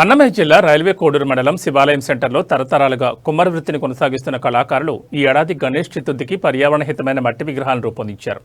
అన్నమయ్య జిల్లా రైల్వే కోడూరు మండలం శివాలయం సెంటర్లో తరతరాలుగా కుమ్మర వృత్తిని కొనసాగిస్తున్న కళాకారులు ఈ ఏడాది గణేష్ చతుర్థికి పర్యావరణ హితమైన మట్టి విగ్రహాలను రూపొందించారు.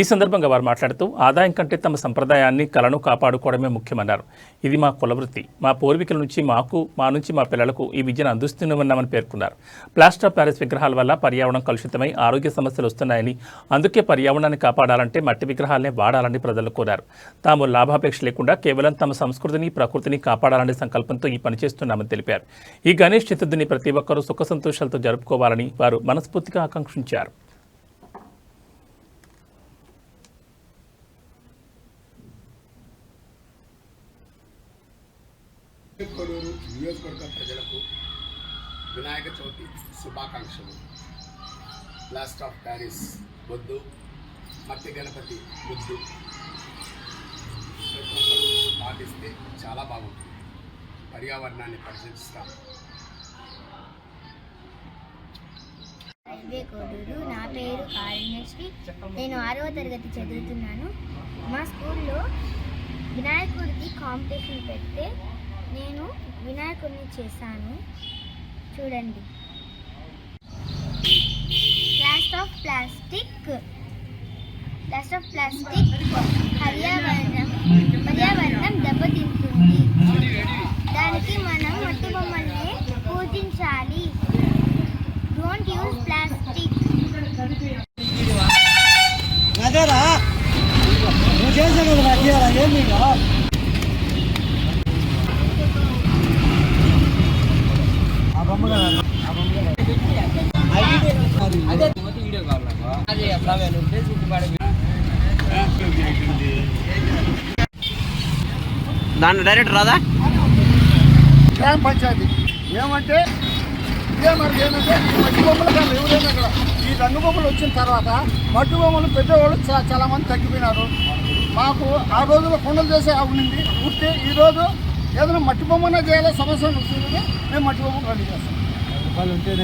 ఈ సందర్భంగా వారు మాట్లాడుతూ ఆదాయం కంటే తమ సంప్రదాయాన్ని కళను కాపాడుకోవడమే ముఖ్యమన్నారు. ఇది మా కులవృత్తి మా పూర్వీకుల నుంచి మాకు మా నుంచి మా పిల్లలకు ఈ విద్యను అందిస్తూనే ఉన్నామని పేర్కొన్నారు. ప్లాస్టర్ ఆఫ్ ప్యారిస్ విగ్రహాల వల్ల పర్యావరణం కలుషితమై ఆరోగ్య సమస్యలు వస్తున్నాయని అందుకే పర్యావరణాన్ని కాపాడాలంటే మట్టి విగ్రహాలనే వాడాలని ప్రజలు కోరారు. తాము లాభాపేక్ష లేకుండా కేవలం తమ సంస్కృతిని ప్రకృతిని కాపాడాలని సంకల్పం సంకల్పంతో ఈ పని చేస్తున్నామని తెలిపారు. ఈ గణేష్ చతుర్థిని ప్రతి ఒక్కరూ సుఖ సంతోషాలతో జరుపుకోవాలని వారు మనస్ఫూర్తిగా ఆకాంక్షించారు. కొడూరు నియోజకవర్గ ప్రజలకు వినాయక చవితి శుభాకాంక్షలు. ప్లాస్టర్ ఆఫ్ ప్యారిస్ బొద్దు మట్టి గణపతి బుద్ధు పాటిస్తే చాలా బాగుంటుంది. పర్యావరణాన్ని పరిశీలిస్తాం. రైల్వే కోడూరు. నా పేరు కారుణ్యశ్రీ నేను ఆరవ తరగతి చదువుతున్నాను. మా స్కూల్లో వినాయకుడికి కాంపిటీషన్ పెడితే నేను వినాయకుడిని చేశాను. చూడండి. Class of plastic class of plastic Hari don't use plastic అదేరా నువ్వు చేసావు కదా నాకు ఇయ్యాలా? ఏం నీకు? ఆ బొమ్మ కదా ఆ బొమ్మ కదా అది అదే మొత్తం వీడియో కాల్ నాకు అదే అప్పుడు నువ్వు ఫేస్బుక్ పాడే దాంట్లో డైరెక్ట్ రాదా గ్రామ పంచాయతీ ఏమంటే ఇదే మనకి ఏంటంటే ఈ మట్టి బొమ్మలు కానీ ఎవరైనా అక్కడ ఈ రంగు బొమ్మలు వచ్చిన తర్వాత మట్టి బొమ్మలు పెద్దవాళ్ళు చా- చాలా మంది తగ్గిపోయినారు. మాకు ఆ రోజుల్లో కొండలు చేసే అవునండి పూర్తి ఈరోజు ఏదైనా మట్టి బొమ్మనే చేయాలి సమస్య వస్తుంది మేము మట్టి బొమ్మలు రెడీ చేస్తాం. వాళ్ళు